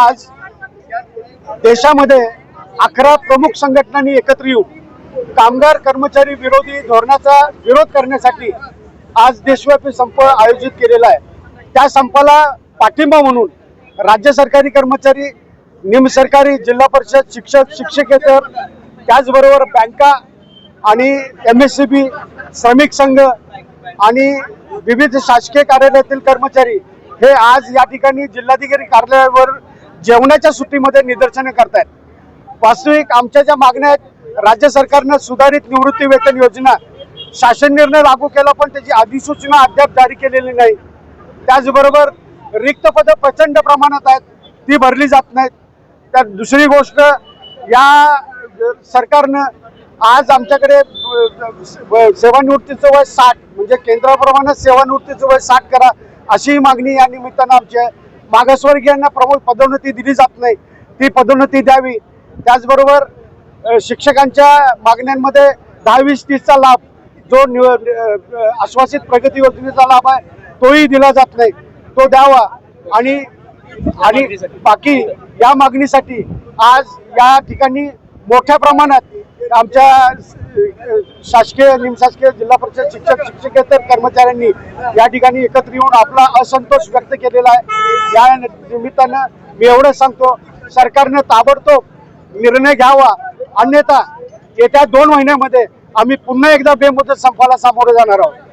आज देशामध्ये अकरा प्रमुख संघटनांनी एकत्र येऊन कामगार कर्मचारी विरोधी धोरणाचा विरोध करण्यासाठी आज देशव्यापी संप आयोजित केलेला आहे. त्या संपाला पाठिंबा म्हणून राज्य सरकारी कर्मचारी निमसरकारी जिल्हा परिषद शिक्षक शिक्षकेतर त्याचबरोबर बँका आणि एम एस सी बी श्रमिक संघ आणि विविध शासकीय कार्यालयातील कर्मचारी हे आज या ठिकाणी जिल्हाधिकारी कार्यालयावर जेवणाच्या सुट्टीमध्ये निदर्शनं करतायत. वास्तविक आमच्या ज्या मागण्या आहेत राज्य सरकारनं सुधारित निवृत्ती वेतन योजना शासन निर्णय लागू केला पण त्याची अधिसूचना अद्याप जारी केलेली नाही. त्याचबरोबर रिक्त पदं प्रचंड प्रमाणात आहेत ती भरली जात नाहीत. तर दुसरी गोष्ट या सरकारनं आज आमच्याकडे सेवानिवृत्तीचं वय साठ म्हणजे केंद्राप्रमाणे सेवानिवृत्तीचं वय साठ करा अशी मागणी या निमित्तानं आमची आहे. मागासवर्गीयांना प्रमुख पदोन्नती दिली जात नाही. ती पदोन्नती द्यावी. त्याचबरोबर शिक्षकांच्या मागण्यांमध्ये दहावीस तीसचा लाभ जो निव आश्वासित प्रगती योजनेचा लाभ आहे तोही दिला जात नाही. तो द्यावा. आणि आणि बाकी या मागणीसाठी आज या ठिकाणी मोठ्या प्रमाणात आमच्या शासकीय निमशासकीय जिल्हा परिषद शिक्षक शिक्षकेतर कर्मचाऱ्यांनी या ठिकाणी एकत्र येऊन आपला असंतोष व्यक्त केलेला आहे. या निमित्तानं मी एवढं सांगतो सरकारनं ताबडतोब निर्णय घ्यावा. अन्यथा येत्या दोन महिन्यामध्ये आम्ही पुन्हा एकदा बेमुदत संपाला सामोरं जाणार आहोत.